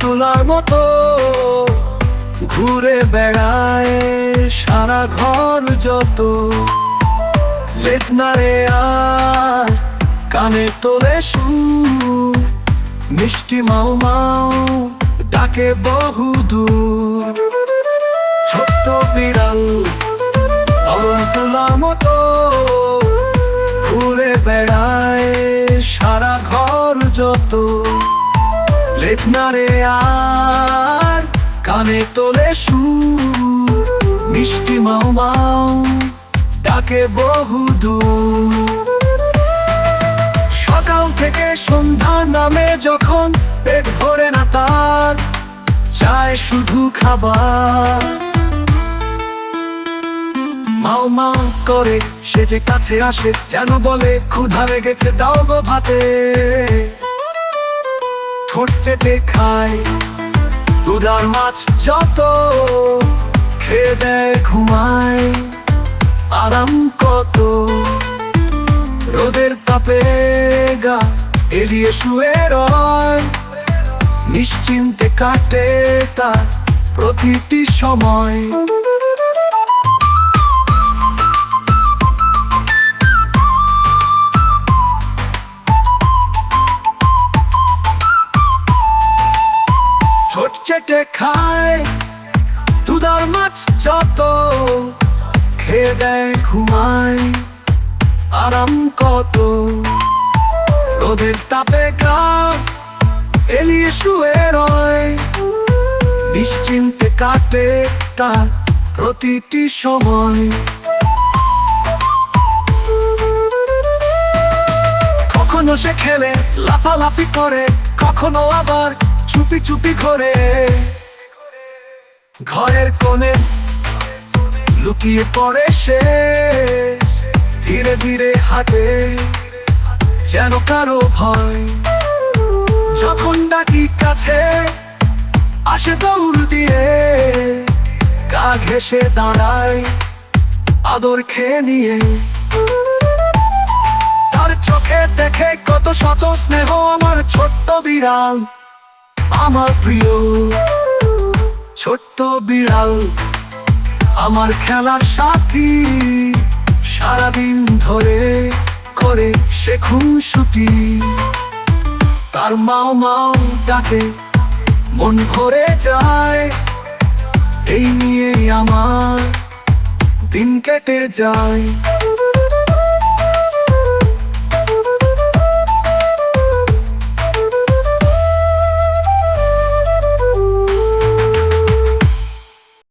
তোলার মতো ঘুরে বেড়ায় সারা ঘর যত। লেজ নাড়ে আর কানে তোলে সুর, মিষ্টি মাও মাও ডাকে বহু দূর ছোট্ট বিড়াল অরণ তোলার মতো ঘুরে বেড়ায় যত লেজ নাড়ে আর কানে তোলে সুর, মিষ্টি মাও মাও ডাকে বহু সকাল থেকে সন্ধ্যা নামে যখন পেট ভরে না তার, চায় শুধু খাবার। মাও মাও করে, সে যে কাছে আসে, যেন বলে, ক্ষুধা লেগেছে, দাও গো ভাতে। ঠোঁট চেটে খায় দুধার মাছ যত খেয়ে দেয় ঘুমায়। আরাম কত? রোদের তাপে গা এলিয়ে শুয়ে রয়। নিশ্চিন্তে কাটে তার প্রতিটি সময়। যত খেয়ে দেয় ঘুমায়, আরাম কত? রোদের তাপে গা এলিয়ে শুয়ে রয়। নিশ্চিন্তে কাটে তার প্রতিটি সময়। কখনো সে খেলে, লাফালাফি করে, কখনো আবার চুপি চুপি করে ঘরের কোণে লুকিয়ে পড়ে সে, ধীরে ধীরে হাঁটে, যেন কারও ভয়। যখন ডাকি কাছে, আসে দৌড় দিয়ে, গা ঘেসে দাঁড়ায়, আদর খেয়ে নিয়ে। তার চোখে দেখে কত শত স্নেহ আমার ছোট্ট বিড়াল, আমার প্রিয় ছোট্ট বিড়াল। আমার খেলার সাথী সারাদিন ধরে করে সে খুনসুটি। তার মাও মাও ডাকে, মন ভরে যায়। এই নিয়ে আমার দিন কেটে যায়।